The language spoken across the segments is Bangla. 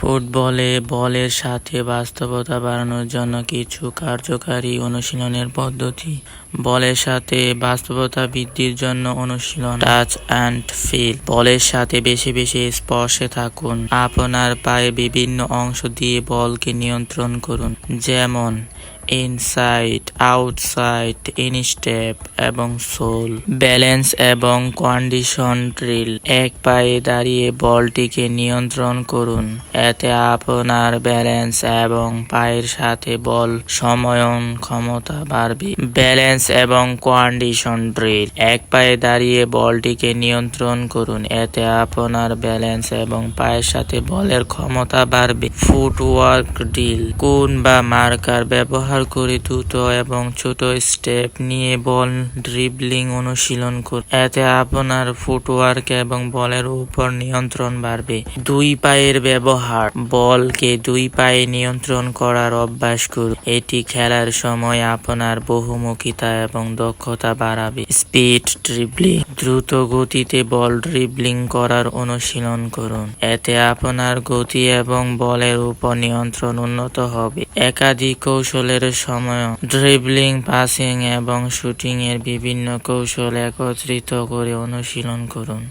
ফুটবলে, বলের সাথে বাস্তবতা বাড়ানোর জন্য কিছু কার্যকারী অনুশীলনের পদ্ধতি। বলের সাথে বাস্তবতা বৃদ্ধির জন্য অনুশীলন। টাচ অ্যান্ড ফিল বলের সাথে বেশি বেশি স্পর্শে থাকুন। আপনার পায়ে বিভিন্ন অংশ দিয়ে বলকে নিয়ন্ত্রণ করুন। যেমন ইনসাইড আউটসাইড ইনস্টেপ এবং সোল ব্যালেন্স এবং কন্ডিশন ড্রিল এক পায়ে দাঁড়িয়ে বলটিকে নিয়ন্ত্রণ করুন। এতে আপনার ব্যালেন্স এবং পায়ের সাথে বল সময়ন ক্ষমতা বাড়বে। ব্যালেন্স এবং কন্ডিশন ড্রিল এক পায়ে দাঁড়িয়ে বলটিকে নিয়ন্ত্রণ করুন। এতে আপনার ব্যালেন্স এবং পায়ের সাথে বলের ক্ষমতা বাড়বে। ফুটওয়ার্ক ড্রিল কোন বা মার্কার ব্যবহার করে দ্রুত এবং ছোট স্টেপ নিয়ে বল ড্রিবলিং অনুশীলন করুন এতে আপনার ফুটওয়ার্ক এবং বলের উপর নিয়ন্ত্রণ বাড়বে। দুই পায়ের ব্যবহার। বলকে দুই পায়ে নিয়ন্ত্রণ করার অভ্যাস করুন। এটি খেলার সময় আপনার বহুমুখিতা এবং দক্ষতা বাড়াবে। Speed dribbling. দ্রুত গতিতে বল ড্রিবলিং করার অনুশীলন করুন। এতে আপনার গতি এবং বলের উপর নিয়ন্ত্রণ উন্নত হবে। একাধিক কৌশলের সময় ড্রিবলিং পাসিং এবং শুটিং এর বিভিন্ন কৌশল একত্রিত করে অনুশীলন করুন।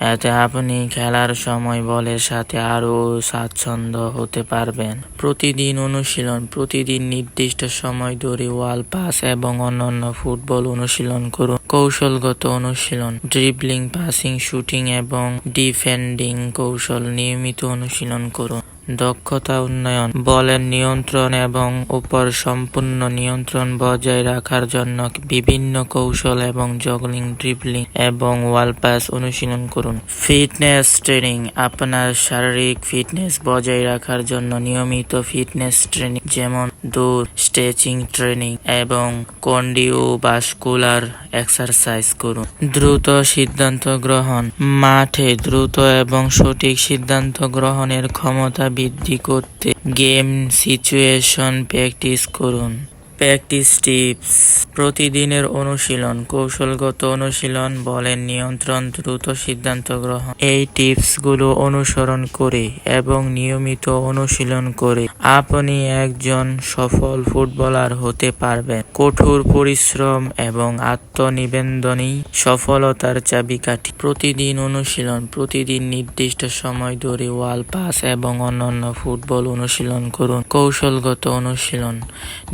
এতে আপনি খেলার সময় বলের সাথে আরও স্বাচ্ছন্দ্য হতে পারবেন। প্রতিদিন অনুশীলন, প্রতিদিন নির্দিষ্ট সময় ধরে ওয়াল পাস এবং অন্যান্য ফুটবল অনুশীলন করুন। কৌশলগত অনুশীলন ড্রিবলিং পাসিং শুটিং এবং ডিফেন্ডিং কৌশল নিয়মিত অনুশীলন করুন। দক্ষতা উন্নয়ন, বলের নিয়ন্ত্রণ এবং উপর সম্পূর্ণ নিয়ন্ত্রণ বজায় রাখার জন্য বিভিন্ন কৌশল এবং জগলিং ড্রিবলিং এবং ওয়াল পাস অনুশীলন করুন। ফিটনেস ট্রেনিং আপনার শারীরিক ফিটনেস বজায় রাখার জন্য নিয়মিত ফিটনেস ট্রেনিং যেমন দৌড় স্ট্রেচিং ট্রেনিং এবং কন্ডিওভাস্কুলার এক্সারসাইজ করুন। দ্রুত সিদ্ধান্ত গ্রহণ। মাঠে দ্রুত এবং সঠিক সিদ্ধান্ত গ্রহণের ক্ষমতা বৃদ্ধি করতে গেম সিচুয়েশন প্র্যাকটিস করুন। প্র্যাকটিস টিপস প্রতিদিনের অনুশীলন, কৌশলগত অনুশীলন বলের নিয়ন্ত্রণ, দ্রুত সিদ্ধান্ত গ্রহণ। এই টিপসগুলো অনুসরণ করে এবং নিয়মিত অনুশীলন করে আপনি একজন সফল ফুটবলার হতে পারবেন। কঠোর পরিশ্রম এবং আত্মনিবেদনই সফলতার চাবিকাঠি। প্রতিদিন অনুশীলন, প্রতিদিন নির্দিষ্ট সময় ধরে ওয়াল পাস এবং অন্যান্য ফুটবল অনুশীলন করুন। কৌশলগত অনুশীলন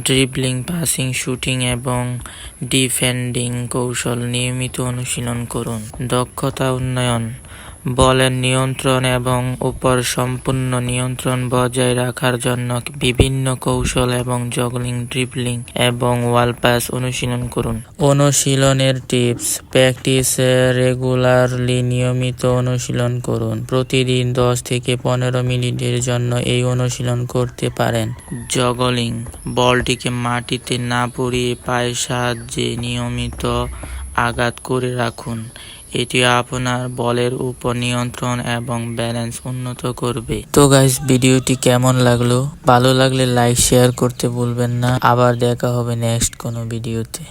ড্রিবলিং পাসিং শুটিং এবং ডিফেন্ডিং কৌশল নিয়মিত অনুশীলন করুন। দক্ষতা উন্নয়ন। বলের নিয়ন্ত্রণ এবং উপর সম্পূর্ণ নিয়ন্ত্রণ বজায় রাখার জন্য বিভিন্ন কৌশল এবং জগলিং ড্রিবলিং এবং ওয়াল পাস অনুশীলন করুন। অনুশীলনের টিপস প্র্যাকটিসে রেগুলারলি নিয়মিত অনুশীলন করুন। প্রতিদিন দশ থেকে পনেরো মিনিটের জন্য এই অনুশীলন করতে পারেন। জগলিং বলটিকে মাটিতে না পড়িয়ে পায়ের সাহায্যে নিয়মিত আঘাত করে রাখুন। এটি আপনার বলের উপর নিয়ন্ত্রণ এবং ব্যালেন্স উন্নত করবে। তো গাইস ভিডিওটি কেমন লাগল? ভালো লাগলে লাইক শেয়ার করতে ভুলবেন না। আবার দেখা হবে নেক্সট কোনো ভিডিওতে।